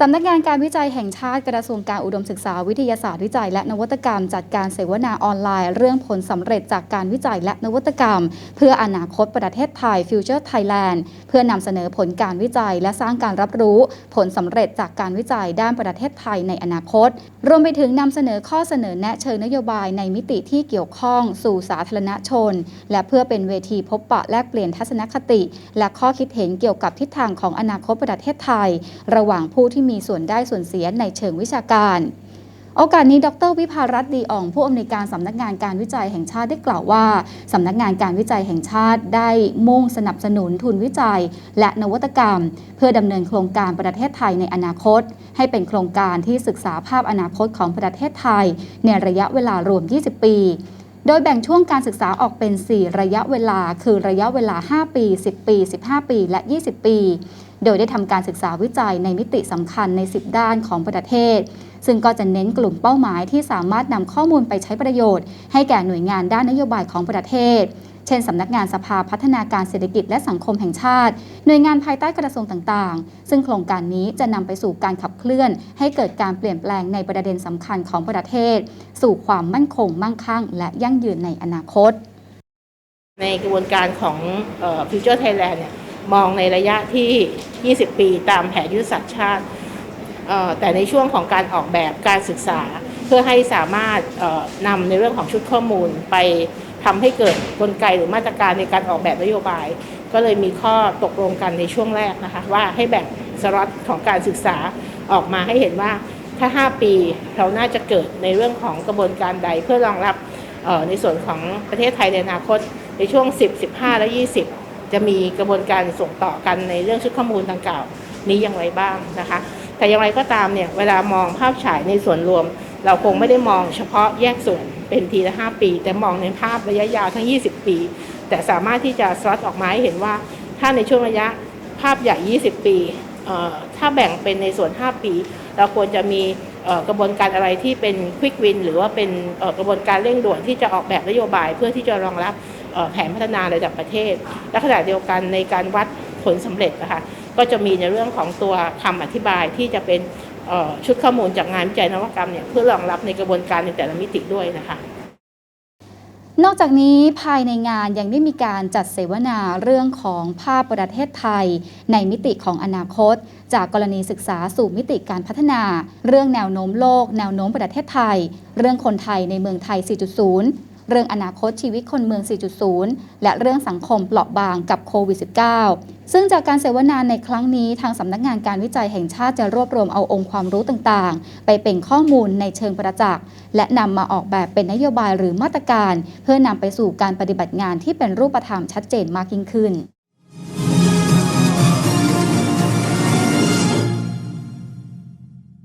สำนักงานการวิจัยแห่งชาติกระทรวงการอุดมศึกษาวิทยาศาสตร์วิจัยและนวัตกรรม จัดการเสวนาออนไลน์ เรื่องผลสำเร็จจากการวิจัยและนวัตกรรม เพื่ออนาคตประเทศไทย Future Thailand เพื่อนำเสนอผลการวิจัยและสร้างการรับรู้ ผลสำเร็จจากการวิจัยด้านประเทศไทยในอนาคต รวมไปถึงนำเสนอข้อเสนอแนะเชิงนโยบายในมิติที่เกี่ยวข้องสู่สาธารณชน และเพื่อเป็นเวทีพบปะแลกเปลี่ยนทัศนคติ และข้อคิดเห็นเกี่ยวกับทิศทางของอนาคตประเทศไทย ระหว่างผู้ที่มีส่วนได้ส่วนเสียในเชิงวิชาการ โอกาสนี้ ดร วิภารัตน์ดีอ่อง ผู้อำนวยการสำนักงานการวิจัยแห่งชาติได้กล่าวว่าสำนักงานการวิจัยแห่งชาติได้มุ่งสนับสนุนทุนวิจัย และนวัตกรรม เพื่อดำเนินโครงการประเทศไทยในอนาคต ให้เป็นโครงการที่ศึกษาภาพอนาคตของประเทศไทย ในระยะเวลารวม 20 ปีโดยแบ่งช่วงการศึกษาออกเป็น 4 ระยะเวลา คือระยะเวลา 5 ปี 10 ปี 15 ปี และ 20 ปี โดยได้ทำการศึกษาวิจัยในมิติสำคัญใน 10 ด้านของประเทศ ซึ่งก็จะเน้นกลุ่มเป้าหมายที่สามารถนำข้อมูลไปใช้ประโยชน์ ให้แก่หน่วยงานด้านนโยบายของประเทศเช่นสำนักงานสภาพัฒนาการเศรษฐกิจและสังคมแห่งชาติ หน่วยงานภายใต้กระทรวงต่างๆ ซึ่งโครงการนี้จะนำไปสู่การขับเคลื่อน ให้เกิดการเปลี่ยนแปลงในประเด็นสำคัญของประเทศ สู่ความมั่นคงมั่งคั่ง และยั่งยืนในอนาคต ในกระบวนการของเอ่อ Future Thailand เนี่ย มองในระยะที่ 20 ปีตามแผนยุทธศาสตร์ชาติ แต่ในช่วงของการออกแบบการศึกษา เพื่อให้สามารถนำในเรื่องของชุดข้อมูลไปทำให้เกิดกลไกหรือมาตรการในการออกแบบนโยบาย ก็เลยมีข้อตกลงกันในช่วงแรกนะคะ ว่าให้แบ่งสล็อตของการศึกษาออกมาให้เห็นว่าถ้า 5 ปีเราน่าจะเกิดในเรื่องของกระบวนการใดเพื่อรองรับในส่วนของประเทศไทยในอนาคตในช่วง 10 15 และ 20 จะมีกระบวนการส่งต่อกันในเรื่องชุดข้อมูลดังกล่าวนี้อย่างไรบ้างนะคะ แต่อย่างไรก็ตามเนี่ยเวลามองภาพฉายในส่วนรวม เราคงไม่ได้มองเฉพาะแยกส่วนเป็นทีละ 5 ปี แต่มองในภาพระยะยาวทั้ง 20 ปี แต่สามารถที่จะสลัดออกมาให้เห็นว่าถ้าในช่วงระยะภาพใหญ่ 20 ปี ถ้าแบ่งเป็นในส่วน 5 ปี เราควรจะมีกระบวนการอะไรที่เป็นควิกวินหรือว่าเป็นกระบวนการเร่งด่วนที่จะออกแบบนโยบายเพื่อที่จะรองรับ แผนพัฒนาระดับประเทศ และขณะเดียวกันในการวัดผลสำเร็จนะคะก็จะมีในเรื่องของตัวคำอธิบายที่จะเป็นชุดข้อมูลจากงานวิจัยนวัตกรรมเนี่ยเพื่อรองรับในกระบวนการในแต่ละมิติด้วยนะคะ นอกจากนี้ภายในงานยังได้มีการจัดเสวนาเรื่องของภาพประเทศไทย ในมิติของอนาคต จากกรณีศึกษาสู่มิติการพัฒนา เรื่องแนวโน้มโลก แนวโน้มประเทศไทย เรื่องคนไทยในเมืองไทย 4.0 เรื่องอนาคตชีวิตคนเมือง 4.0 และเรื่องสังคมเปราะบางกับโควิด -19 ซึ่งจากการเสวนาในครั้งนี้ทางสำนักงานการวิจัยแห่งชาติจะรวบรวมเอาองค์ความรู้ต่างๆ ไปเป็นข้อมูลในเชิงประจักษ์และนำมาออกแบบเป็นนโยบายหรือมาตรการ เพื่อนำไปสู่การปฏิบัติงานที่เป็นรูปธรรมชัดเจนมากยิ่งขึ้น